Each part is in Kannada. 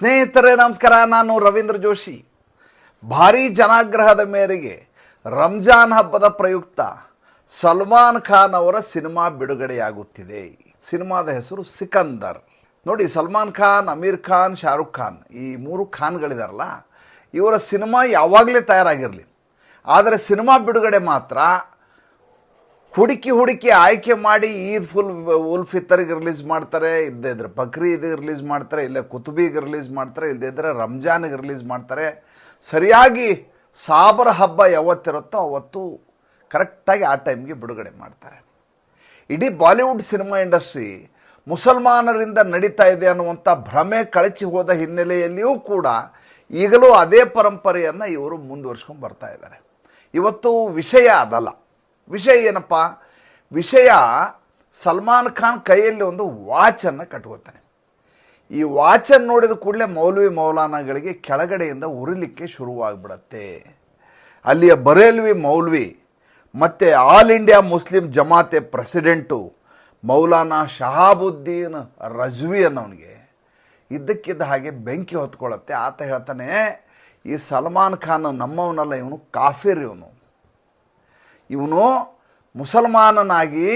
ಸ್ನೇಹಿತರೇ, ನಮಸ್ಕಾರ. ನಾನು ರವೀಂದ್ರ ಜೋಶಿ. ಭಾರೀ ಜನಾಗ್ರಹದ ಮೇರೆಗೆ ರಂಜಾನ್ ಹಬ್ಬದ ಪ್ರಯುಕ್ತ ಸಲ್ಮಾನ್ ಖಾನ್ ಅವರ ಸಿನಿಮಾ ಬಿಡುಗಡೆಯಾಗುತ್ತಿದೆ. ಸಿನಿಮಾದ ಹೆಸರು ಸಿಕಂದರ್. ನೋಡಿ, ಸಲ್ಮಾನ್ ಖಾನ್, ಅಮೀರ್ ಖಾನ್, ಶಾರುಖ್ ಖಾನ್, ಈ ಮೂರು ಖಾನ್ಗಳಿದಾರಲ್ಲ, ಇವರ ಸಿನಿಮಾ ಯಾವಾಗಲೇ ತಯಾರಾಗಿರಲಿ. ಆದರೆ ಸಿನಿಮಾ ಬಿಡುಗಡೆ ಮಾತ್ರ ಹುಡುಕಿ ಹುಡುಕಿ ಆಯ್ಕೆ ಮಾಡಿ ಈದ್ ಫುಲ್ ಉಲ್ ಫಿತರ್ಗೆ ರಿಲೀಸ್ ಮಾಡ್ತಾರೆ ಇಲ್ಲದೇ ಇದ್ರೆ ಬಕ್ರೀದ್ಗೆ ರಿಲೀಸ್ ಮಾಡ್ತಾರೆ, ಇಲ್ಲ ಕುತುಬಿಗೆ ರಿಲೀಸ್ ಮಾಡ್ತಾರೆ ಇಲ್ಲದೇ ಇದ್ರೆ ರಂಜಾನ್ಗೆ ರಿಲೀಸ್ ಮಾಡ್ತಾರೆ. ಸರಿಯಾಗಿ ಸಾಬರ ಹಬ್ಬ ಯಾವತ್ತಿರುತ್ತೋ ಅವತ್ತು ಕರೆಕ್ಟಾಗಿ ಆ ಟೈಮ್ಗೆ ಬಿಡುಗಡೆ ಮಾಡ್ತಾರೆ. ಇಡೀ ಬಾಲಿವುಡ್ ಸಿನಿಮಾ ಇಂಡಸ್ಟ್ರಿ ಮುಸಲ್ಮಾನರಿಂದ ನಡೀತಾ ಇದೆ ಅನ್ನುವಂಥ ಭ್ರಮೆ ಕಳಚಿ ಹೋದ ಹಿನ್ನೆಲೆಯಲ್ಲಿಯೂ ಕೂಡ ಈಗಲೂ ಅದೇ ಪರಂಪರೆಯನ್ನು ಇವರು ಮುಂದುವರ್ಸ್ಕೊಂಡು ಬರ್ತಾ ಇದ್ದಾರೆ. ಇವತ್ತು ವಿಷಯ ಅದಲ್ಲ. ವಿಷಯ ಏನಪ್ಪ? ವಿಷಯ ಸಲ್ಮಾನ್ ಖಾನ್ ಕೈಯಲ್ಲಿ ಒಂದು ವಾಚನ್ನು ಕಟ್ಕೋತಾನೆ. ಈ ವಾಚನ್ನು ನೋಡಿದ ಕೂಡಲೇ ಮೌಲ್ವಿ ಮೌಲಾನಾಗಳಿಗೆ ಕೆಳಗಡೆಯಿಂದ ಉರಿಲಿಕ್ಕೆ ಶುರುವಾಗ್ಬಿಡತ್ತೆ. ಅಲ್ಲಿಯ ಬರೇಲ್ವಿ ಮೌಲ್ವಿ, ಮತ್ತು all India Muslim Jamaat president Maulana Shahabuddin Razvi ಅನ್ನೋನಿಗೆ ಇದ್ದಕ್ಕಿದ್ದ ಹಾಗೆ ಬೆಂಕಿ ಹೊತ್ಕೊಳ್ಳುತ್ತೆ ಆತ ಹೇಳ್ತಾನೆ, ಈ ಸಲ್ಮಾನ್ ಖಾನ್ ನಮ್ಮವನಲ್ಲ, ಇವನು ಕಾಫಿರ್ ಇವನು. ಇವನು ಮುಸಲ್ಮಾನನಾಗಿ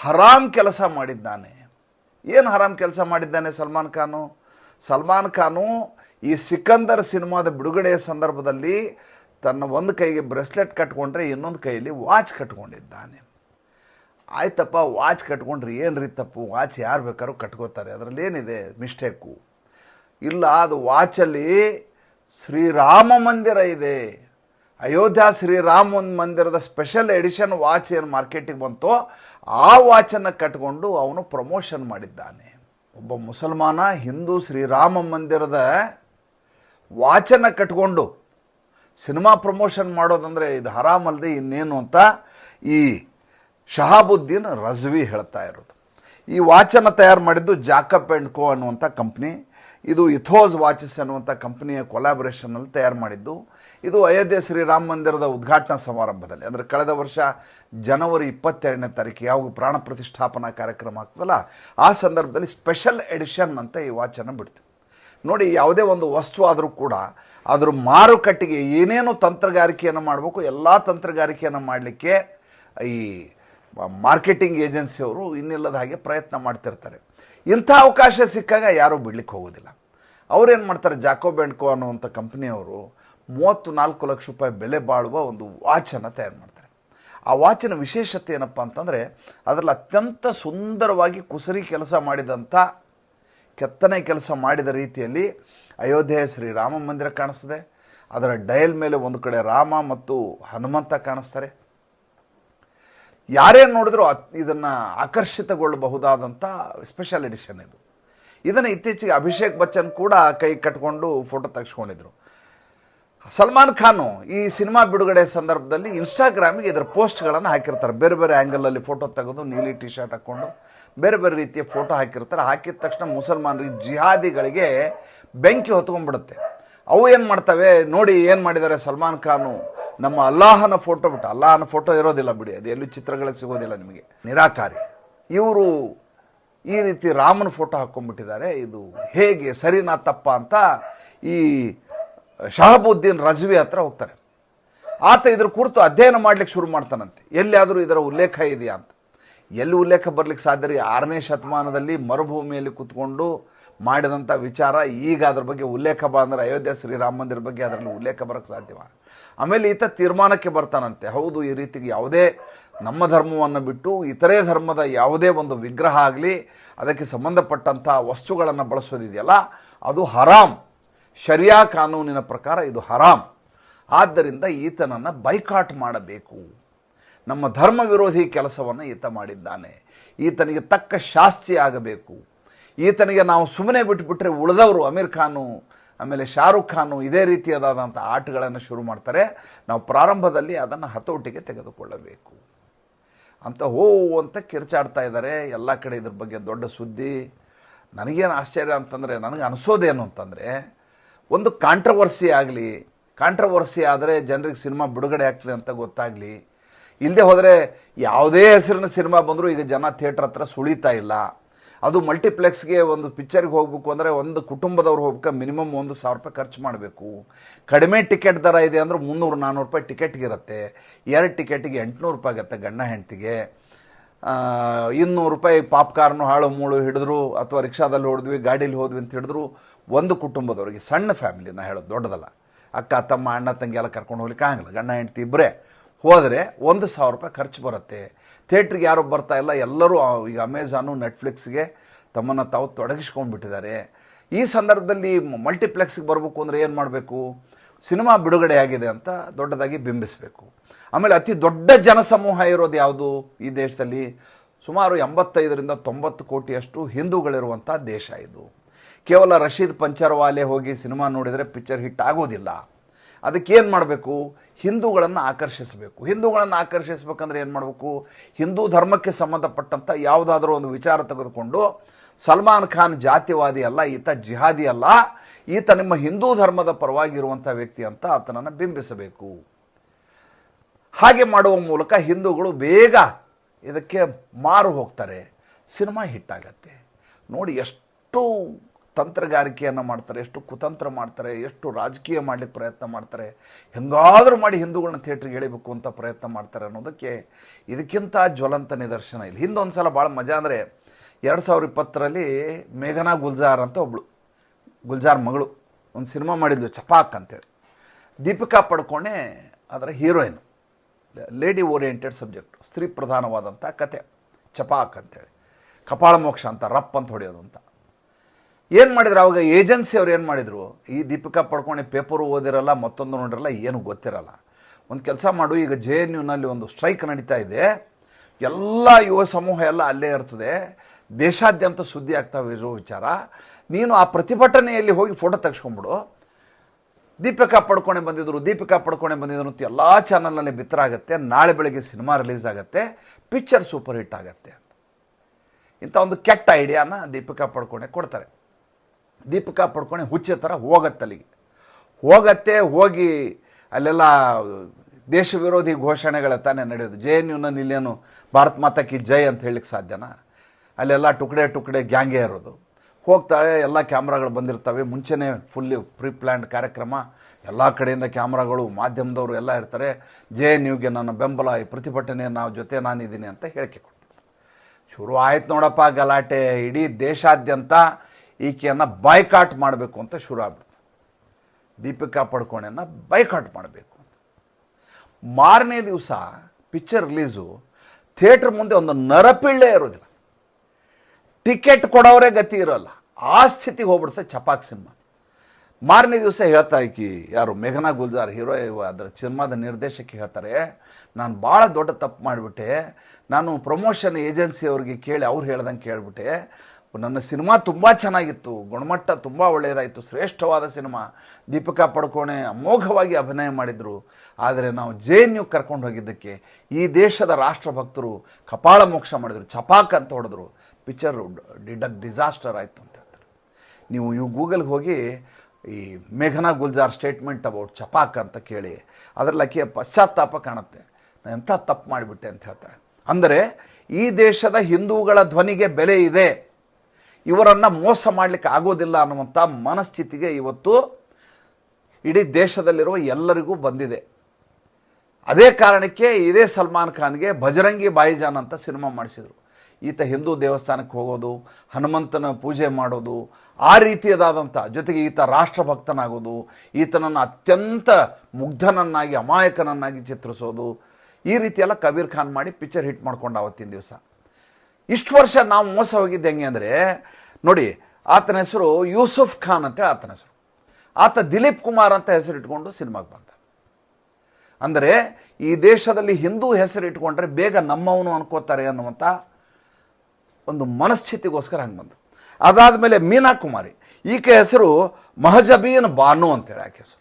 ಹರಾಮ್ ಕೆಲಸ ಮಾಡಿದ್ದಾನೆ. ಏನು ಹರಾಮ್ ಕೆಲಸ ಮಾಡಿದ್ದಾನೆ ಸಲ್ಮಾನ್ ಖಾನು? ಸಲ್ಮಾನ್ ಖಾನು ಈ ಸಿಕಂದರ್ ಸಿನಿಮಾದ ಬಿಡುಗಡೆಯ ಸಂದರ್ಭದಲ್ಲಿ ತನ್ನ ಒಂದು ಕೈಗೆ ಬ್ರೆಸ್ಲೆಟ್ ಕಟ್ಕೊಂಡ್ರೆ ಇನ್ನೊಂದು ಕೈಯಲ್ಲಿ ವಾಚ್ ಕಟ್ಕೊಂಡಿದ್ದಾನೆ. ಆಯ್ತಪ್ಪ, ವಾಚ್ ಕಟ್ಕೊಂಡ್ರೆ ಏನು ರೀ ತಪ್ಪು? ವಾಚ್ ಯಾರು ಬೇಕಾದ್ರೂ ಕಟ್ಕೋತಾರೆ. ಅದರಲ್ಲಿ ಏನಿದೆ ಮಿಸ್ಟೇಕು? ಇಲ್ಲ, ಅದು ವಾಚಲ್ಲಿ ಶ್ರೀರಾಮ ಮಂದಿರ ಇದೆ. ಅಯೋಧ್ಯ ಶ್ರೀರಾಮ ಮಂದಿರದ ಸ್ಪೆಷಲ್ ಎಡಿಷನ್ ವಾಚ್ ಏನು ಮಾರ್ಕೆಟಿಗೆ ಬಂತೋ, ಆ ವಾಚನ್ನು ಕಟ್ಕೊಂಡು ಅವನು ಪ್ರಮೋಷನ್ ಮಾಡಿದ್ದಾನೆ. ಒಬ್ಬ ಮುಸಲ್ಮಾನ ಹಿಂದೂ ಶ್ರೀರಾಮ ಮಂದಿರದ ವಾಚನ್ನು ಕಟ್ಕೊಂಡು ಸಿನಿಮಾ ಪ್ರಮೋಷನ್ ಮಾಡೋದಂದರೆ ಇದು ಹರಾಮ್ ಅಲ್ಲದೆ ಇನ್ನೇನು ಅಂತ ಈ ಶಹಾಬುದ್ದೀನ್ ರಜ್ವಿ ಹೇಳ್ತಾ ಇರೋದು. ಈ ವಾಚನ್ನು ತಯಾರು ಮಾಡಿದ್ದು ಜಾಕಪ್ ಆ್ಯಂಡ್ ಕೋ ಅನ್ನುವಂಥ ಕಂಪ್ನಿ ಇದು ಇಥೋಸ್ ವಾಚಸ್ ಅನ್ನುವಂಥ ಕಂಪ್ನಿಯ ಕೊಲಾಬ್ರೇಷನ್ನಲ್ಲಿ ತಯಾರು ಮಾಡಿದ್ದು. ಇದು ಅಯೋಧ್ಯೆ ಶ್ರೀರಾಮ ಮಂದಿರದ ಉದ್ಘಾಟನಾ ಸಮಾರಂಭದಲ್ಲಿ. ಅಂದರೆ ಕಳೆದ ವರ್ಷ ಜನವರಿ ಇಪ್ಪತ್ತೆರಡನೇ ತಾರೀಕು ಯಾವಾಗ ಪ್ರಾಣ ಪ್ರತಿಷ್ಠಾಪನಾ ಕಾರ್ಯಕ್ರಮ ಆಗ್ತದಲ್ಲ, ಆ ಸಂದರ್ಭದಲ್ಲಿ ಸ್ಪೆಷಲ್ ಎಡಿಷನ್ ಅಂತ ಈ ವಾಚನ್ನು ಬಿಡ್ತು. ನೋಡಿ, ಯಾವುದೇ ಒಂದು ವಸ್ತು ಆದರೂ ಕೂಡ ಅದರ ಮಾರುಕಟ್ಟೆಗೆ ಏನೇನು ತಂತ್ರಗಾರಿಕೆಯನ್ನು ಮಾಡಬೇಕು, ಎಲ್ಲ ತಂತ್ರಗಾರಿಕೆಯನ್ನು ಮಾಡಲಿಕ್ಕೆ ಈ ಮಾರ್ಕೆಟಿಂಗ್ ಏಜೆನ್ಸಿಯವರು ಇನ್ನಿಲ್ಲದ ಹಾಗೆ ಪ್ರಯತ್ನ ಮಾಡ್ತಿರ್ತಾರೆ. ಇಂಥ ಅವಕಾಶ ಸಿಕ್ಕಾಗ ಯಾರೂ ಬಿಡ್ಲಿಕ್ಕೆ ಹೋಗೋದಿಲ್ಲ. ಅವ್ರೇನು ಮಾಡ್ತಾರೆ, ಜಾಕೋ ಆ್ಯಂಡ್ ಕೋ ಅನ್ನುವಂಥ ಕಂಪ್ನಿಯವರು ಮೂವತ್ತು ನಾಲ್ಕು ಲಕ್ಷ ರೂಪಾಯಿ ಬೆಲೆ ಬಾಳುವ ಒಂದು ವಾಚನ್ನು ತಯಾರು ಮಾಡ್ತಾರೆ. ಆ ವಾಚಿನ ವಿಶೇಷತೆ ಏನಪ್ಪ ಅಂತಂದರೆ, ಅದರಲ್ಲಿ ಅತ್ಯಂತ ಸುಂದರವಾಗಿ ಕುಸರಿ ಕೆಲಸ ಮಾಡಿದಂಥ, ಕೆತ್ತನೆ ಕೆಲಸ ಮಾಡಿದ ರೀತಿಯಲ್ಲಿ ಅಯೋಧ್ಯೆಯ ಶ್ರೀರಾಮ ಮಂದಿರ ಕಾಣಿಸ್ತದೆ. ಅದರ ಡಯಲ್ ಮೇಲೆ ಒಂದು ಕಡೆ ರಾಮ ಮತ್ತು ಹನುಮಂತ ಕಾಣಿಸ್ತಾರೆ. ಯಾರೇ ನೋಡಿದ್ರೂ ಇದನ್ನು ಆಕರ್ಷಿತಗೊಳ್ಳಬಹುದಾದಂಥ ಸ್ಪೆಷಲ್ ಎಡಿಷನ್ ಇದು. ಇದನ್ನು ಇತ್ತೀಚೆಗೆ ಅಭಿಷೇಕ್ ಬಚ್ಚನ್ ಕೂಡ ಕೈ ಕಟ್ಕೊಂಡು ಫೋಟೋ ತೆಗೆಸ್ಕೊಂಡಿದ್ರು. ಸಲ್ಮಾನ್ ಖಾನು ಈ ಸಿನಿಮಾ ಬಿಡುಗಡೆ ಸಂದರ್ಭದಲ್ಲಿ ಇನ್ಸ್ಟಾಗ್ರಾಮಿಗೆ ಇದರ ಪೋಸ್ಟ್ಗಳನ್ನು ಹಾಕಿರ್ತಾರೆ. ಬೇರೆ ಬೇರೆ ಆ್ಯಂಗಲಲ್ಲಿ ಫೋಟೋ ತೆಗೆದು ನೀಲಿ ಟಿ ಶರ್ಟ್ ಹಾಕ್ಕೊಂಡು ಬೇರೆ ಬೇರೆ ರೀತಿಯ ಫೋಟೋ ಹಾಕಿರ್ತಾರೆ. ಹಾಕಿದ ತಕ್ಷಣ ಮುಸಲ್ಮಾನರಿಗೆ ಜಿಹಾದಿಗಳಿಗೆ ಬೆಂಕಿ ಹೊತ್ಕೊಂಡ್ಬಿಡುತ್ತೆ. ಅವು ಏನು ಮಾಡ್ತವೆ? ನೋಡಿ ಏನು ಮಾಡಿದ್ದಾರೆ ಸಲ್ಮಾನ್ ಖಾನು? ನಮ್ಮ ಅಲ್ಲಾಹನ ಫೋಟೋ ಬಿಟ್ಟು ಅಲ್ಲಾಹನ ಫೋಟೋ ಇರೋದಿಲ್ಲ ಬಿಡಿ. ಅದು ಎಲ್ಲೂ ಚಿತ್ರಗಳೇ ಸಿಗೋದಿಲ್ಲ ನಿಮಗೆ. ನಿರಾಕಾರಿ. ಇವರು ಈ ರೀತಿ ರಾಮನ ಫೋಟೋ ಹಾಕ್ಕೊಂಡ್ಬಿಟ್ಟಿದ್ದಾರೆ ಇದು ಹೇಗೆ ಸರಿನಾ ತಪ್ಪ ಅಂತ ಈ ಶಹಾಬುದ್ದೀನ್ ರಜ್ವಿ ಹತ್ರ ಹೋಗ್ತಾರೆ. ಆತ ಇದ್ರ ಕುರಿತು ಅಧ್ಯಯನ ಮಾಡ್ಲಿಕ್ಕೆ ಶುರು ಮಾಡ್ತಾನಂತೆ. ಎಲ್ಲಿಯಾದರೂ ಇದರ ಉಲ್ಲೇಖ ಇದೆಯಾ ಅಂತ. ಎಲ್ಲಿ ಉಲ್ಲೇಖ ಬರ್ಲಿಕ್ಕೆ ಸಾಧ್ಯ ರೀ? ಆರನೇ ಶತಮಾನದಲ್ಲಿ ಮರುಭೂಮಿಯಲ್ಲಿ ಕುತ್ಕೊಂಡು ಮಾಡಿದಂಥ ವಿಚಾರ ಈಗ ಅದ್ರ ಬಗ್ಗೆ ಉಲ್ಲೇಖ ಬಂದರೆ ಅಯೋಧ್ಯೆ ಶ್ರೀರಾಮ ಮಂದಿರ ಬಗ್ಗೆ ಅದರಲ್ಲಿ ಉಲ್ಲೇಖ ಬರೋಕ್ಕೆ ಸಾಧ್ಯವ? ಆಮೇಲೆ ಈತ ತೀರ್ಮಾನಕ್ಕೆ ಬರ್ತಾನಂತೆ. ಹೌದು, ಈ ರೀತಿಗೆ ಯಾವುದೇ ನಮ್ಮ ಧರ್ಮವನ್ನು ಬಿಟ್ಟು ಇತರೆ ಧರ್ಮದ ಯಾವುದೇ ಒಂದು ವಿಗ್ರಹ ಆಗಲಿ, ಅದಕ್ಕೆ ಸಂಬಂಧಪಟ್ಟಂಥ ವಸ್ತುಗಳನ್ನು ಬಳಸೋದಿದೆಯಲ್ಲ, ಅದು ಹರಾಮ್. ಶರಿಯಾ ಕಾನೂನಿನ ಪ್ರಕಾರ ಇದು ಹರಾಮ್. ಆದ್ದರಿಂದ ಈತನನ್ನು ಬೈಕಾಟ್ ಮಾಡಬೇಕು. ನಮ್ಮ ಧರ್ಮ ವಿರೋಧಿ ಕೆಲಸವನ್ನು ಈತ ಮಾಡಿದ್ದಾನೆ. ಈತನಿಗೆ ತಕ್ಕ ಶಾಸ್ತಿ ಆಗಬೇಕು. ಈತನಿಗೆ ನಾವು ಸುಮ್ಮನೆ ಬಿಟ್ಟುಬಿಟ್ರೆ ಉಳಿದವರು ಅಮೀರ್ ಖಾನು ಆಮೇಲೆ ಶಾರುಖ್ ಖಾನು ಇದೇ ರೀತಿಯಾದಂಥ ಆಟಗಳನ್ನು ಶುರು ಮಾಡ್ತಾರೆ. ನಾವು ಪ್ರಾರಂಭದಲ್ಲಿ ಅದನ್ನು ಹತೋಟಿಗೆ ತೆಗೆದುಕೊಳ್ಳಬೇಕು. ಅಂತ ಹೋ ಅಂತ ಕಿರ್ಚಾಡ್ತಾ ಇದ್ದಾರೆ. ಎಲ್ಲ ಕಡೆ ಇದ್ರ ಬಗ್ಗೆ ದೊಡ್ಡ ಸುದ್ದಿ. ನನಗೇನು ಆಶ್ಚರ್ಯ ಅಂತಂದರೆ, ನನಗೆ ಅನಿಸೋದೇನು ಅಂತಂದರೆ, ಒಂದು ಕಾಂಟ್ರವರ್ಸಿ ಆಗಲಿ, ಕಾಂಟ್ರವರ್ಸಿ ಆದರೆ ಜನರಿಗೆ ಸಿನಿಮಾ ಬಿಡುಗಡೆ ಆಗ್ತದೆ ಅಂತ ಗೊತ್ತಾಗಲಿ ಇಲ್ಲದೆ ಹೋದರೆ ಯಾವುದೇ ಹೆಸರಿನ ಸಿನಿಮಾ ಬಂದರೂ ಈಗ ಜನ ಥಿಯೇಟ್ರ್ ಹತ್ರ ಸುಳೀತಾ ಇಲ್ಲ. ಅದು ಮಲ್ಟಿಪ್ಲೆಕ್ಸ್ಗೆ ಒಂದು ಪಿಕ್ಚರ್ಗೆ ಹೋಗ್ಬೇಕು ಅಂದರೆ ಒಂದು ಕುಟುಂಬದವ್ರು ಹೋಗ್ಬೇಕು ಮಿನಿಮಮ್ ಒಂದು ಸಾವಿರ ರೂಪಾಯಿ ಖರ್ಚು ಮಾಡಬೇಕು. ಕಡಿಮೆ ಟಿಕೆಟ್ ದರ ಇದೆ ಅಂದ್ರೆ ಮುನ್ನೂರು ನಾನ್ನೂರು ರೂಪಾಯಿ ಟಿಕೆಟ್ಗೆ ಇರುತ್ತೆ ಎರಡು ಟಿಕೆಟಿಗೆ ಎಂಟುನೂರು ರೂಪಾಯಿ ಆಗುತ್ತೆ ಗಂಡ ಹೆಂಡ್ತಿಗೆ. ಇನ್ನೂರು ರೂಪಾಯಿ ಪಾಪ್ಕಾರ್ನು ಹಾಳು, ಮೂಳು ಹಿಡಿದ್ರು ಅಥವಾ ರಿಕ್ಷಾದಲ್ಲಿ ಹೊಡೆದ್ವಿ ಗಾಡೀಲಿ ಹೋದ್ವಿ ಅಂತ ಹಿಡಿದ್ರು ಒಂದು ಕುಟುಂಬದವ್ರಿಗೆ ಸಣ್ಣ ಫ್ಯಾಮಿಲಿನ ಹೇಳೋದು ದೊಡ್ಡದಲ್ಲ. ಅಕ್ಕ, ತಮ್ಮ, ಅಣ್ಣ, ತಂಗಿ ಎಲ್ಲ ಕರ್ಕೊಂಡು ಹೋಗ್ಲಿಕ್ಕೆ ಆಗಲ್ಲ. ಗಂಡ, ಹೆಂಡ್ತಿ ಇಬ್ಬರೇ ಹೋದರೆ ಒಂದು ಸಾವಿರ ರೂಪಾಯಿ ಖರ್ಚು ಬರುತ್ತೆ. ಥಿಯೇಟ್ರಿಗೆ ಯಾರು ಬರ್ತಾ ಇಲ್ಲ, ಎಲ್ಲರೂ ಈಗ ಅಮೆಝಾನು ನೆಟ್ಫ್ಲಿಕ್ಸ್ಗೆ ತಮ್ಮನ್ನು ತಾವು ತೊಡಗಿಸ್ಕೊಂಡ್ಬಿಟ್ಟಿದ್ದಾರೆ. ಈ ಸಂದರ್ಭದಲ್ಲಿ ಮಲ್ಟಿಪ್ಲೆಕ್ಸ್ಗೆ ಬರಬೇಕು ಅಂದರೆ ಏನು ಮಾಡಬೇಕು? ಸಿನಿಮಾ ಬಿಡುಗಡೆ ಆಗಿದೆ ಅಂತ ದೊಡ್ಡದಾಗಿ ಬಿಂಬಿಸಬೇಕು. ಆಮೇಲೆ ಅತಿ ದೊಡ್ಡ ಜನಸಮೂಹ ಇರೋದು ಯಾವುದು ಈ ದೇಶದಲ್ಲಿ? ಸುಮಾರು ಎಂಬತ್ತೈದರಿಂದ ತೊಂಬತ್ತು ಕೋಟಿಯಷ್ಟು ಹಿಂದೂಗಳಿರುವಂಥ ದೇಶ ಇದು. ಕೇವಲ ರಶೀದ್ ಪಂಚರ್ವಾಲೆ ಹೋಗಿ ಸಿನಿಮಾ ನೋಡಿದರೆ ಪಿಕ್ಚರ್ ಹಿಟ್ ಆಗೋದಿಲ್ಲ. ಅದಕ್ಕೇನು ಮಾಡಬೇಕು? ಹಿಂದೂಗಳನ್ನು ಆಕರ್ಷಿಸಬೇಕು. ಹಿಂದೂಗಳನ್ನು ಆಕರ್ಷಿಸಬೇಕಂದ್ರೆ ಏನು ಮಾಡಬೇಕು? ಹಿಂದೂ ಧರ್ಮಕ್ಕೆ ಸಂಬಂಧಪಟ್ಟಂಥ ಯಾವುದಾದ್ರೂ ಒಂದು ವಿಚಾರ ತೆಗೆದುಕೊಂಡು ಸಲ್ಮಾನ್ ಖಾನ್ ಜಾತಿವಾದಿ ಅಲ್ಲ, ಈತ ಜಿಹಾದಿ ಅಲ್ಲ, ಈತ ನಿಮ್ಮ ಹಿಂದೂ ಧರ್ಮದ ಪರವಾಗಿರುವಂಥ ವ್ಯಕ್ತಿ ಅಂತ ಆತನನ್ನು ಬಿಂಬಿಸಬೇಕು. ಹಾಗೆ ಮಾಡುವ ಮೂಲಕ ಹಿಂದೂಗಳು ಬೇಗ ಇದಕ್ಕೆ ಮಾರು ಹೋಗ್ತಾರೆ. ಸಿನಿಮಾ ಹಿಟ್ಟಾಗತ್ತೆ ನೋಡಿ ಎಷ್ಟು ತಂತ್ರಗಾರಿಕೆಯನ್ನು ಮಾಡ್ತಾರೆ, ಎಷ್ಟು ಕುತಂತ್ರ ಮಾಡ್ತಾರೆ, ಎಷ್ಟು ರಾಜಕೀಯ ಮಾಡಲಿಕ್ಕೆ ಪ್ರಯತ್ನ ಮಾಡ್ತಾರೆ, ಹೆಂಗಾದರೂ ಮಾಡಿ ಹಿಂದೂಗಳನ್ನ ಥಿಯೇಟ್ರಿಗೆ ಎಳಿಬೇಕು ಅಂತ ಪ್ರಯತ್ನ ಮಾಡ್ತಾರೆ ಅನ್ನೋದಕ್ಕೆ ಇದಕ್ಕಿಂತ ಜ್ವಲಂತ ನಿದರ್ಶನ ಇಲ್ಲ. ಹಿಂದೊಂದು ಸಲ ಭಾಳ ಮಜಾ ಅಂದರೆ ಎರಡು ಸಾವಿರ ಇಪ್ಪತ್ತರಲ್ಲಿ ಮೇಘನಾ ಗುಲ್ಜಾರ್ ಅಂತ ಒಬ್ಳು, ಗುಲ್ಜಾರ್ ಮಗಳು, ಒಂದು ಸಿನಿಮಾ ಮಾಡಿದ್ಲು ಚಪಾಕ್ ಅಂತೇಳಿ. ದೀಪಿಕಾ ಪಡ್ಕೊಣೆ ಅದರ ಹೀರೋಯಿನ್, ಲೇಡಿ ಓರಿಯೆಂಟೆಡ್ ಸಬ್ಜೆಕ್ಟ್, ಸ್ತ್ರೀ ಪ್ರಧಾನವಾದಂಥ ಕತೆ ಚಪಾಕ್ ಅಂತೇಳಿ. ಕಪಾಳ ಮೋಕ್ಷ ಅಂತ, ರಪ್ ಅಂತ ಹೊಡೆಯೋದು ಅಂತ. ಏನು ಮಾಡಿದ್ರು? ಅವಾಗ ಏಜೆನ್ಸಿ ಅವ್ರು ಏನು ಮಾಡಿದರು? ಈ ದೀಪಿಕಾ ಪಡ್ಕೊಂಡು ಪೇಪರು ಓದಿರಲ್ಲ, ಮತ್ತೊಂದು ನೋಡಿರಲ್ಲ, ಏನು ಗೊತ್ತಿರಲ್ಲ. ಒಂದು ಕೆಲಸ ಮಾಡು, ಈಗ ಜೆ ಎನ್ ಯುನಲ್ಲಿ ಒಂದು ಸ್ಟ್ರೈಕ್ ನಡೀತಾ ಇದೆ. ಎಲ್ಲ ಯುವ ಸಮೂಹ ಎಲ್ಲ ಅಲ್ಲೇ ಇರ್ತದೆ. ದೇಶಾದ್ಯಂತ ಸುದ್ದಿ ಆಗ್ತಾವೆ ಇರೋ ವಿಚಾರ. ನೀನು ಆ ಪ್ರತಿಭಟನೆಯಲ್ಲಿ ಹೋಗಿ ಫೋಟೋ ತೆಗೆಸ್ಕೊಂಬಿಡು ದೀಪಿಕಾ ಪಡ್ಕೊಂಡೆ ಬಂದಿದ್ರು, ದೀಪಿಕಾ ಪಡ್ಕೊಂಡೆ ಬಂದಿದ್ರು ಅಂತ ಎಲ್ಲ ಚಾನಲ್ನಲ್ಲಿ ಬಿತ್ತರಾಗುತ್ತೆ ನಾಳೆ ಬೆಳಗ್ಗೆ ಸಿನಿಮಾ ರಿಲೀಸ್ ಆಗುತ್ತೆ. ಪಿಕ್ಚರ್ ಸೂಪರ್ ಹಿಟ್ ಆಗುತ್ತೆ ಅಂತ. ಇಂಥ ಒಂದು ಕೆಟ್ಟ ಐಡಿಯಾನ ದೀಪಿಕಾ ಪಡ್ಕೊಂಡೆ ಕೊಡ್ತಾರೆ. ದೀಪಿಕಾ ಪಡ್ಕೊಂಡು ಹುಚ್ಚೆ ಥರ ಹೋಗತ್ತೆ ಅಲ್ಲಿಗೆ ಹೋಗತ್ತೆ, ಹೋಗಿ ಅಲ್ಲೆಲ್ಲ ದೇಶ ವಿರೋಧಿ ಘೋಷಣೆಗಳ ತಾನೇ ನಡೆಯೋದು. ಜೆ ಎನ್ ಯುನಲ್ಲಿ ಇಲ್ಲೇನು ಭಾರತ್ ಮಾತಾ ಕಿ ಜೈ ಅಂತ ಹೇಳಲಿಕ್ಕೆ ಸಾಧ್ಯನಾ? ಅಲ್ಲೆಲ್ಲ ಟುಕಡೆ ಟುಕಡೆ ಗ್ಯಾಂಗೇ ಇರೋದು. ಹೋಗ್ತಾಳೆ, ಎಲ್ಲ ಕ್ಯಾಮ್ರಾಗಳು ಬಂದಿರ್ತವೆ. ಮುಂಚೆನೇ ಫುಲ್ಲಿ ಪ್ರೀ ಪ್ಲ್ಯಾಂಡ್ ಕಾರ್ಯಕ್ರಮ. ಎಲ್ಲ ಕಡೆಯಿಂದ ಕ್ಯಾಮ್ರಾಗಳು, ಮಾಧ್ಯಮದವರು ಎಲ್ಲ ಇರ್ತಾರೆ. ಜೆ ಎನ್ ಯುಗೆ ನನ್ನ ಬೆಂಬಲ, ಈ ಪ್ರತಿಭಟನೆ ನಾವು ಜೊತೆ ನಾನಿದ್ದೀನಿ ಅಂತ ಹೇಳಿಕೆ ಕೊಡ್ತಾರೆ. ಶುರು ಆಯ್ತು ನೋಡಪ್ಪ ಗಲಾಟೆ. ಇಡೀ ದೇಶಾದ್ಯಂತ ಈಕೆಯನ್ನು ಬಾಯ್ಕಾಟ್ ಮಾಡಬೇಕು ಅಂತ ಶುರು ಆಗ್ಬಿಡ್ತು. ದೀಪಿಕಾ ಪಡ್ಕೋಣೆಯನ್ನು ಬೈಕಾಟ್ ಮಾಡಬೇಕು ಅಂತ. ಮಾರನೇ ದಿವಸ ಪಿಕ್ಚರ್ ರಿಲೀಸು ಥಿಯೇಟ್ರ್ ಮುಂದೆ ಒಂದು ನರಪಿಳ್ಳೆ ಇರೋದಿಲ್ಲ. ಟಿಕೆಟ್ ಕೊಡೋರೇ ಗತಿ ಇರೋಲ್ಲ. ಆ ಸ್ಥಿತಿಗೆ ಹೋಗ್ಬಿಡ್ತದೆ ಚಪಾಕ್ ಸಿನಿಮಾ. ಮಾರನೇ ದಿವಸ ಹೇಳ್ತಾ ಈಕಿ, ಯಾರು, ಮೇಘನಾ ಗುಲ್ಜಾರ್ ಹೀರೋ ಅದರ ಸಿನಿಮಾದ ನಿರ್ದೇಶಕಿ ಹೇಳ್ತಾರೆ, ನಾನು ಭಾಳ ದೊಡ್ಡ ತಪ್ಪು ಮಾಡಿಬಿಟ್ಟೆ. ನಾನು ಪ್ರಮೋಷನ್ ಏಜೆನ್ಸಿಯವ್ರಿಗೆ ಕೇಳಿ ಅವ್ರು ಹೇಳ್ದಂಗೆ ಕೇಳಿಬಿಟ್ಟೆ. ನನ್ನ ಸಿನಿಮಾ ತುಂಬ ಚೆನ್ನಾಗಿತ್ತು, ಗುಣಮಟ್ಟ ತುಂಬ ಒಳ್ಳೆಯದಾಯಿತು, ಶ್ರೇಷ್ಠವಾದ ಸಿನಿಮಾ. ದೀಪಿಕಾ ಪಡ್ಕೋಣೆ ಅಮೋಘವಾಗಿ ಅಭಿನಯ ಮಾಡಿದರು. ಆದರೆ ನಾವು ಜೆ ಎನ್ ಯು ಕರ್ಕೊಂಡು ಹೋಗಿದ್ದಕ್ಕೆ ಈ ದೇಶದ ರಾಷ್ಟ್ರಭಕ್ತರು ಕಪಾಳ ಮೋಕ್ಷ ಮಾಡಿದರು ಚಪಾಕ್ ಅಂತ ಹೊಡೆದ್ರು. ಪಿಕ್ಚರ್ ಡಿಡ ಡಿಸಾಸ್ಟರ್ ಆಯಿತು ಅಂತ ಹೇಳ್ತಾರೆ. ನೀವು ಇವು ಗೂಗಲ್ಗೆ ಹೋಗಿ ಈ ಮೇಘನಾ ಗುಲ್ಜಾರ್ ಸ್ಟೇಟ್ಮೆಂಟ್ ಅಬೌಟ್ ಚಪಾಕ್ ಅಂತ ಕೇಳಿ, ಅದರಲ್ಲಿ ಆಕೆಯ ಪಶ್ಚಾತ್ತಾಪ ಕಾಣುತ್ತೆ. ನಾನು ಎಂಥ ತಪ್ಪು ಮಾಡಿಬಿಟ್ಟೆ ಅಂತ ಹೇಳ್ತಾರೆ. ಅಂದರೆ ಈ ದೇಶದ ಹಿಂದೂಗಳ ಧ್ವನಿಗೆ ಬೆಲೆ ಇದೆ. ಇವರನ್ನು ಮೋಸ ಮಾಡಲಿಕ್ಕೆ ಆಗೋದಿಲ್ಲ ಅನ್ನುವಂಥ ಮನಸ್ಥಿತಿಗೆ ಇವತ್ತು ಇಡೀ ದೇಶದಲ್ಲಿರುವ ಎಲ್ಲರಿಗೂ ಬಂದಿದೆ. ಅದೇ ಕಾರಣಕ್ಕೆ ಇದೇ ಸಲ್ಮಾನ್ ಖಾನ್ಗೆ ಭಜರಂಗಿ ಬಾಯಿಜಾನ್ ಅಂತ ಸಿನಿಮಾ ಮಾಡಿಸಿದರು. ಈತ ಹಿಂದೂ ದೇವಸ್ಥಾನಕ್ಕೆ ಹೋಗೋದು, ಹನುಮಂತನ ಪೂಜೆ ಮಾಡೋದು, ಆ ರೀತಿಯದಾದಂಥ ಜೊತೆಗೆ ಈತ ರಾಷ್ಟ್ರಭಕ್ತನಾಗೋದು, ಈತನನ್ನು ಅತ್ಯಂತ ಮುಗ್ಧನನ್ನಾಗಿ, ಅಮಾಯಕನನ್ನಾಗಿ ಚಿತ್ರಿಸೋದು, ಈ ರೀತಿಯೆಲ್ಲ ಕಬೀರ್ ಖಾನ್ ಮಾಡಿ ಪಿಕ್ಚರ್ ಹಿಟ್ ಮಾಡ್ಕೊಂಡು ಆವತ್ತಿನ ದಿವಸ. ಇಷ್ಟು ವರ್ಷ ನಾವು ಮೋಸ ಹೋಗಿದ್ದು ಹೆಂಗೆ ಅಂದರೆ, ನೋಡಿ, ಆತನ ಹೆಸರು ಯೂಸುಫ್ ಖಾನ್ ಅಂತ ಆತನ ಹೆಸರು. ಆತ ದಿಲೀಪ್ ಕುಮಾರ್ ಅಂತ ಹೆಸರಿಟ್ಕೊಂಡು ಸಿನಿಮಾಗೆ ಬಂದ. ಅಂದರೆ, ಈ ದೇಶದಲ್ಲಿ ಹಿಂದೂ ಹೆಸರು ಇಟ್ಕೊಂಡ್ರೆ ಬೇಗ ನಮ್ಮವನು ಅನ್ಕೋತಾರೆ ಅನ್ನುವಂಥ ಒಂದು ಮನಸ್ಥಿತಿಗೋಸ್ಕರ ಹಂಗೆ ಅದಾದ ಮೇಲೆ ಮೀನಾ ಕುಮಾರಿ ಈಕೆ ಹೆಸರು ಮಹಜಬೀನ್ ಬಾನು ಅಂತೇಳಿ ಆಕೆ ಹೆಸರು.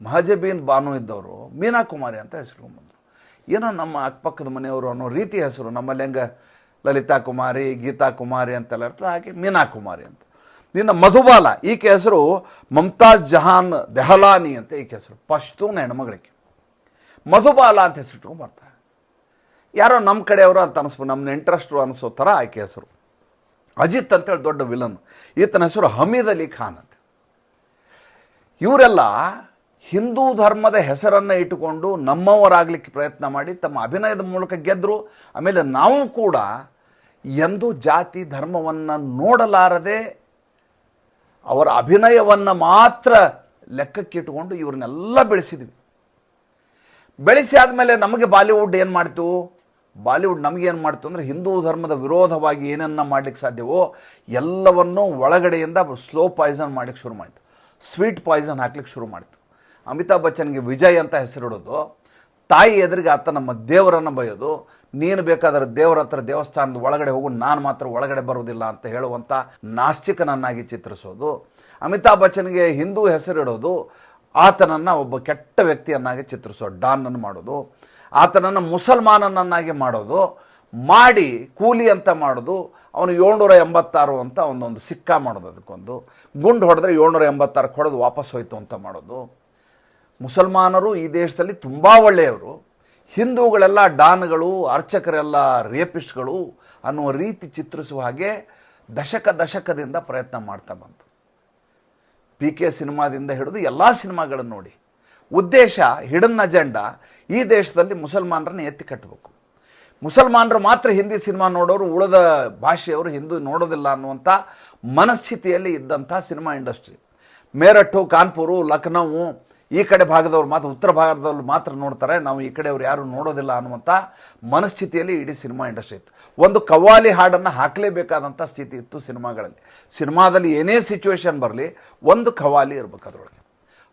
ಮಹಜಬೀನ್ ಬಾನು ಇದ್ದವರು ಮೀನಾ ಕುಮಾರಿ ಅಂತ ಹೆಸರು ಬಂದರು. ಏನೋ ನಮ್ಮ ಅಕ್ಕಪಕ್ಕದ ಮನೆಯವರು ಅನ್ನೋ ರೀತಿ ಹೆಸರು, ನಮ್ಮಲ್ಲಿ ಹೆಂಗೆ ಲಲಿತಾ ಕುಮಾರಿ ಗೀತಾ ಕುಮಾರಿ ಅಂತೆಲ್ಲ ಇರ್ತದೆ. ಹಾಗೆ ಮೀನಾ ಕುಮಾರಿ ಅಂತ. ಇನ್ನು ಮಧುಬಾಲ, ಈಕೆ ಹೆಸರು ಮಮತಾಜ್ ಜಹಾನ್ ದೆಹಲಾನಿ ಅಂತ ಈಕೆ ಹೆಸರು. ಪಶ್ತೂನ್ ಹೆಣ್ಮಗಳಿಗೆ ಮಧುಬಾಲ ಅಂತ ಹೆಸರು ಇಟ್ಕೊಂಡು ಬರ್ತಾರೆ. ಯಾರೋ ನಮ್ಮ ಕಡೆಯವರು ಅಂತ ಅನಿಸ್ಬೋದು ನಮ್ಮ ಇಂಟ್ರೆಸ್ಟು ಅನಿಸೋ ಥರ ಆಕೆ ಹೆಸರು. ಅಜಿತ್ ಅಂತೇಳಿ ದೊಡ್ಡ ವಿಲನ್ ಈತನ ಹೆಸರು ಹಮೀದ್ ಅಲಿ ಖಾನ್ ಅಂತ. ಇವರೆಲ್ಲ ಹಿಂದೂ ಧರ್ಮದ ಹೆಸರನ್ನು ಇಟ್ಟುಕೊಂಡು ನಮ್ಮವರಾಗಲಿಕ್ಕೆ ಪ್ರಯತ್ನ ಮಾಡಿ ತಮ್ಮ ಅಭಿನಯದ ಮೂಲಕ ಗೆದ್ದರು ಆಮೇಲೆ ನಾವು ಕೂಡ ಎಂದು ಜಾತಿ ಧರ್ಮವನ್ನು ನೋಡಲಾರದೆ ಅವರ ಅಭಿನಯವನ್ನು ಮಾತ್ರ ಲೆಕ್ಕಕ್ಕಿಟ್ಟುಕೊಂಡು ಇವ್ರನ್ನೆಲ್ಲ ಬೆಳೆಸಿದ್ವಿ. ಬೆಳೆಸಿ ಆದಮೇಲೆ ನಮಗೆ ಬಾಲಿವುಡ್ ಏನು ಮಾಡ್ತು? ಬಾಲಿವುಡ್ ನಮಗೇನು ಮಾಡ್ತು ಅಂದರೆ ಹಿಂದೂ ಧರ್ಮದ ವಿರೋಧವಾಗಿ ಏನನ್ನ ಮಾಡ್ಲಿಕ್ಕೆ ಸಾಧ್ಯವೋ ಎಲ್ಲವನ್ನೂ ಒಳಗಡೆಯಿಂದ ಸ್ಲೋ ಪಾಯ್ಸನ್ ಮಾಡ್ಲಿಕ್ಕೆ ಶುರು ಮಾಡಿತು ಸ್ವೀಟ್ ಪಾಯ್ಸನ್ ಹಾಕ್ಲಿಕ್ಕೆ ಶುರು ಮಾಡಿತು ಅಮಿತಾಬ್ ಬಚ್ಚನ್ಗೆ ವಿಜಯ್ ಅಂತ ಹೆಸರಿಡೋದು. ತಾಯಿ ಎದುರಿಗೆ ಆತ ನಮ್ಮ ದೇವರನ್ನು ಬೈಯೋದು ನೀನು ಬೇಕಾದ್ರೆ ದೇವರ ಹತ್ರ ದೇವಸ್ಥಾನದ ಒಳಗಡೆ ಹೋಗು, ನಾನು ಮಾತ್ರ ಒಳಗಡೆ ಬರೋದಿಲ್ಲ ಅಂತ ಹೇಳುವಂಥ ನಾಸ್ತಿಕನನ್ನಾಗಿ ಚಿತ್ರಿಸೋದು. ಅಮಿತಾಬ್ ಬಚ್ಚನ್ಗೆ ಹಿಂದೂ ಹೆಸರಿಡೋದು, ಆತನನ್ನು ಒಬ್ಬ ಕೆಟ್ಟ ವ್ಯಕ್ತಿಯನ್ನಾಗಿ ಚಿತ್ರಿಸೋ ಡಾನನ್ನು ಮಾಡೋದು, ಆತನನ್ನು ಮುಸಲ್ಮಾನನನ್ನಾಗಿ ಮಾಡೋದು, ಮಾಡಿ ಕೂಲಿ ಅಂತ ಮಾಡೋದು, ಅವನು ಏಳ್ನೂರ ಎಂಬತ್ತಾರು ಅಂತ ಒಂದೊಂದು ಸಿಕ್ಕ ಮಾಡೋದು ಅದಕ್ಕೊಂದು. ಗುಂಡು ಹೊಡೆದ್ರೆ ಏಳ್ನೂರ ಎಂಬತ್ತಾರು ಹೊಡೆದು ವಾಪಸ್ ಹೋಯ್ತು ಅಂತ ಮಾಡೋದು. ಮುಸಲ್ಮಾನರು ಈ ದೇಶದಲ್ಲಿ ತುಂಬ ಒಳ್ಳೆಯವರು. ಹಿಂದೂಗಳೆಲ್ಲ ಡಾನ್ಗಳು, ಅರ್ಚಕರೆಲ್ಲ ರೇಪಿಸ್ಟ್ಗಳು ಅನ್ನುವ ರೀತಿ ಚಿತ್ರಿಸುವ ಹಾಗೆ ದಶಕ ದಶಕದಿಂದ ಪ್ರಯತ್ನ ಮಾಡ್ತಾ ಬಂತು. ಪಿ ಕೆ ಸಿನಿಮಾದಿಂದ ಹಿಡಿದು ಎಲ್ಲ ಸಿನಿಮಾಗಳನ್ನು ನೋಡಿ. ಉದ್ದೇಶ, ಹಿಡನ್ ಅಜೆಂಡಾ, ಈ ದೇಶದಲ್ಲಿ ಮುಸಲ್ಮಾನರನ್ನು ಎತ್ತಿ ಕಟ್ಟಬೇಕು. ಮುಸಲ್ಮಾನರು ಮಾತ್ರ ಹಿಂದಿ ಸಿನಿಮಾ ನೋಡೋರು, ಉಳಿದ ಭಾಷೆಯವರು ಹಿಂದೂ ನೋಡೋದಿಲ್ಲ ಅನ್ನುವಂಥ ಮನಸ್ಥಿತಿಯಲ್ಲಿ ಇದ್ದಂಥ ಸಿನಿಮಾ ಇಂಡಸ್ಟ್ರಿ. ಮೇರಠು, ಕಾನ್ಪುರು ಲಖನೌ ಈ ಕಡೆ ಭಾಗದವ್ರು ಮಾತ್ರ, ಉತ್ತರ ಭಾಗದವ್ರು ಮಾತ್ರ ನೋಡ್ತಾರೆ. ನಾವು ಈ ಕಡೆಯವ್ರು ಯಾರು ನೋಡೋದಿಲ್ಲ ಅನ್ನುವಂಥ ಮನಸ್ಥಿತಿಯಲ್ಲಿ ಇಡೀ ಸಿನಿಮಾ ಇಂಡಸ್ಟ್ರಿ ಇತ್ತು. ಒಂದು ಕವ್ವಾಲಿ ಹಾಡನ್ನು ಹಾಕಲೇಬೇಕಾದಂಥ ಸ್ಥಿತಿ ಇತ್ತು ಸಿನಿಮಾಗಳಲ್ಲಿ. ಸಿನಿಮಾದಲ್ಲಿ ಏನೇ ಸಿಚುವೇಶನ್ ಬರಲಿ, ಒಂದು ಕವ್ವಾಲಿ ಇರಬೇಕು ಅದರೊಳಗೆ.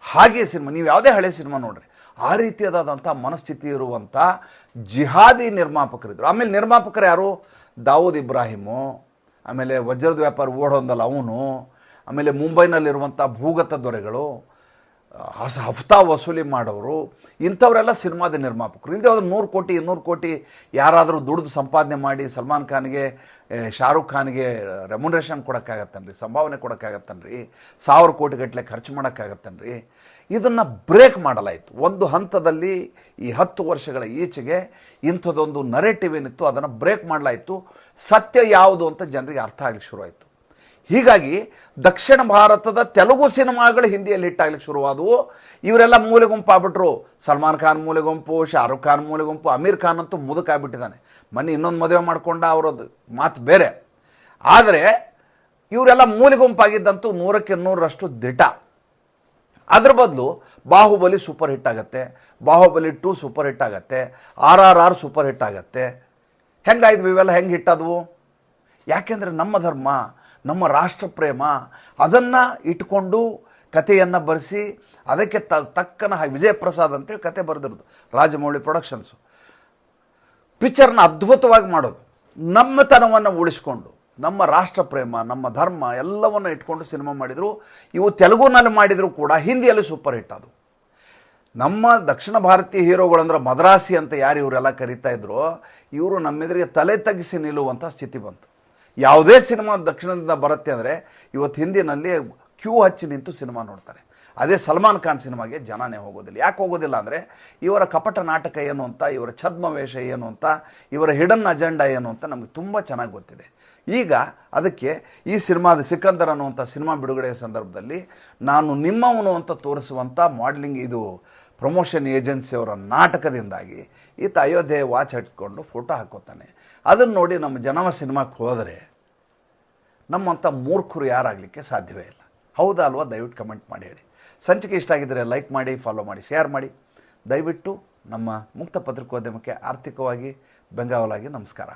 ಹಾಗೆ ಸಿನಿಮಾ, ನೀವು ಯಾವುದೇ ಹಳೆ ಸಿನಿಮಾ ನೋಡ್ರಿ, ಆ ರೀತಿಯಾದಂಥ ಮನಸ್ಥಿತಿ ಇರುವಂಥ ಜಿಹಾದಿ ನಿರ್ಮಾಪಕರಿದ್ದರು ಆಮೇಲೆ ನಿರ್ಮಾಪಕರು ಯಾರು? ದಾವೂದ್ ಇಬ್ರಾಹಿಮು, ಆಮೇಲೆ ವಜ್ರದ ವ್ಯಾಪಾರ ಓಡೊಂದಲ್ಲ ಅವನು, ಆಮೇಲೆ ಮುಂಬೈನಲ್ಲಿರುವಂಥ ಭೂಗತ ದೊರೆಗಳು ಹಸ ಹಫ್ತಾ ವಸೂಲಿ ಮಾಡೋರು, ಇಂಥವರೆಲ್ಲ ಸಿನಿಮಾದ ನಿರ್ಮಾಪಕರು. ಇಲ್ಲದೆ ಅವ್ರು ನೂರು ಕೋಟಿ, ಇನ್ನೂರು ಕೋಟಿ ಯಾರಾದರೂ ದುಡಿದು ಸಂಪಾದನೆ ಮಾಡಿ ಸಲ್ಮಾನ್ ಖಾನ್ಗೆ ಶಾರುಖ್ ಖಾನ್ಗೆ ರೆಮ್ಯುನರೇಷನ್ ಕೊಡೋಕ್ಕಾಗತ್ತನ್ರಿ, ಸಂಭಾವನೆ ಕೊಡೋಕ್ಕಾಗತ್ತನ್ರಿ, ಸಾವಿರ ಕೋಟಿ ಗಟ್ಟಲೆ ಖರ್ಚು ಮಾಡೋಕ್ಕಾಗತ್ತನ್ರಿ. ಇದನ್ನು ಬ್ರೇಕ್ ಮಾಡಲಾಯಿತು. ಒಂದು ಹಂತದಲ್ಲಿ ಈ ಹತ್ತು ವರ್ಷಗಳ ಈಚೆಗೆ ಇಂಥದ್ದೊಂದು ನರೇಟಿವ್ ಏನಿತ್ತು ಅದನ್ನು ಬ್ರೇಕ್ ಮಾಡಲಾಯಿತು. ಸತ್ಯ ಯಾವುದು ಅಂತ ಜನರಿಗೆ ಅರ್ಥ ಆಗಲಿಕ್ಕೆ ಶುರುವಾಯಿತು. ಹೀಗಾಗಿ ದಕ್ಷಿಣ ಭಾರತದ ತೆಲುಗು ಸಿನಿಮಾಗಳು ಹಿಂದಿಯಲ್ಲಿ ಹಿಟ್ಟಾಗ್ಲಿಕ್ಕೆ ಶುರುವಾದವು. ಇವರೆಲ್ಲ ಮೂಲೆ ಗುಂಪು ಆಗ್ಬಿಟ್ರು. ಸಲ್ಮಾನ್ ಖಾನ್ ಮೂಲೆ ಗುಂಪು, ಶಾರುಖ್ ಖಾನ್ ಮೂಲೆ ಗುಂಪು, ಅಮೀರ್ ಖಾನ್ ಅಂತೂ ಮುದುಕಾಗ್ಬಿಟ್ಟಿದ್ದಾನೆ ಮೊನ್ನೆ ಇನ್ನೊಂದು ಮದುವೆ ಮಾಡ್ಕೊಂಡ ಅವರದ್ದು. ಮಾತು ಬೇರೆ. ಆದರೆ ಇವರೆಲ್ಲ ಮೂಲೆ ಗುಂಪಾಗಿದ್ದಂತೂ ನೂರಕ್ಕೆ ನೂರರಷ್ಟು ದಿಟ. ಅದ್ರ ಬದಲು ಬಾಹುಬಲಿ ಸೂಪರ್ ಹಿಟ್ ಆಗುತ್ತೆ. ಬಾಹುಬಲಿ ಟು ಸೂಪರ್ ಹಿಟ್ ಆಗುತ್ತೆ. R R R super hit ಆಗುತ್ತೆ. ಹೆಂಗಾಯ್ತು ಇವೆಲ್ಲ? ಹೆಂಗೆ ಹಿಟ್ಟಾದವು ಯಾಕೆಂದರೆ ನಮ್ಮ ಧರ್ಮ ನಮ್ಮ ರಾಷ್ಟ್ರ ಪ್ರೇಮ ಅದನ್ನು ಇಟ್ಕೊಂಡು ಕಥೆಯನ್ನು ಬರೆಸಿ, ಅದಕ್ಕೆ ತ, ತಕ್ಕನ ಹಾಗೆ ವಿಜಯ ಪ್ರಸಾದ್ ಅಂತೇಳಿ ಕತೆ ಬರೆದಿರೋದು, ರಾಜಮೌಳಿ ಪ್ರೊಡಕ್ಷನ್ಸು ಪಿಕ್ಚರ್ನ ಅದ್ಭುತವಾಗಿ ಮಾಡೋದು. ನಮ್ಮತನವನ್ನು ಉಳಿಸ್ಕೊಂಡು, ನಮ್ಮ ರಾಷ್ಟ್ರ ಪ್ರೇಮ ನಮ್ಮ ಧರ್ಮ ಎಲ್ಲವನ್ನು ಇಟ್ಕೊಂಡು ಸಿನಿಮಾ ಮಾಡಿದರು. ಇವು ತೆಲುಗುನಲ್ಲಿ ಮಾಡಿದರೂ ಕೂಡ ಹಿಂದಿಯಲ್ಲಿ ಸೂಪರ್ ಹಿಟ್ ಅದು. ನಮ್ಮ ದಕ್ಷಿಣ ಭಾರತೀಯ ಹೀರೋಗಳಂದ್ರೆ ಮದ್ರಾಸಿ ಅಂತ ಯಾರು ಇವರೆಲ್ಲ ಕರಿತಾ ಇದ್ರು, ಇವರು ನಮ್ಮೆದುರಿಗೆ ತಲೆ ತಗ್ಗಿಸಿ ನಿಲ್ಲುವಂಥ ಸ್ಥಿತಿ ಬಂತು. ಯಾವುದೇ ಸಿನಿಮಾ ದಕ್ಷಿಣದಿಂದ ಬರುತ್ತೆ ಅಂದರೆ ಇವತ್ತು ಹಿಂದಿನಲ್ಲಿ ಕ್ಯೂ ಹಚ್ಚಿ ನಿಂತು ಸಿನಿಮಾ ನೋಡ್ತಾರೆ. ಅದೇ ಸಲ್ಮಾನ್ ಖಾನ್ ಸಿನಿಮಾಗೆ ಜನನೇ ಹೋಗೋದಿಲ್ಲ. ಯಾಕೆ ಹೋಗೋದಿಲ್ಲ ಅಂದರೆ ಇವರ ಕಪಟ ನಾಟಕ ಏನು ಅಂತ, ಇವರ ಛದ್ಮವೇಷ ಏನು ಅಂತ, ಇವರ ಹಿಡನ್ ಅಜೆಂಡಾ ಏನು ಅಂತ ನಮಗೆ ತುಂಬ ಚೆನ್ನಾಗಿ ಗೊತ್ತಿದೆ. ಈಗ ಅದಕ್ಕೆ ಈ ಸಿನಿಮಾದ ಸಿಕಂದರ್ ಅನ್ನುವಂಥ ಸಿನಿಮಾ ಬಿಡುಗಡೆಯ ಸಂದರ್ಭದಲ್ಲಿ ನಾನು ನಿಮ್ಮವನು ಅಂತ ತೋರಿಸುವಂಥ ಮಾಡಲಿಂಗ್ ಇದು ಪ್ರಮೋಷನ್ ಏಜೆನ್ಸಿಯವರ ನಾಟಕದಿಂದಾಗಿ ಈತ ಅಯೋಧ್ಯೆ ವಾಚ್ ಹಟ್ಕೊಂಡು ಫೋಟೋ ಹಾಕೋತಾನೆ. ಅದನ್ನು ನೋಡಿ ನಮ್ಮ ಜನಮ ಸಿನಿಮಾಕ್ಕೆ ಹೋದರೆ ನಮ್ಮಂಥ ಮೂರ್ಖರು ಯಾರಾಗಲಿಕ್ಕೆ ಸಾಧ್ಯವೇ ಇಲ್ಲ. ಹೌದಾ ಅಲ್ವಾ? ದಯವಿಟ್ಟು ಕಮೆಂಟ್ ಮಾಡಿ ಹೇಳಿ. ಸಂಚಿಕೆ ಇಷ್ಟ ಆಗಿದ್ದರೆ ಲೈಕ್ ಮಾಡಿ ಫಾಲೋ ಮಾಡಿ ಶೇರ್ ಮಾಡಿ. ದಯವಿಟ್ಟು ನಮ್ಮ ಮುಕ್ತ ಪತ್ರಿಕೋದ್ಯಮಕ್ಕೆ ಆರ್ಥಿಕವಾಗಿ ಬೆಂಗಾವಲಾಗಿ ನಮಸ್ಕಾರ.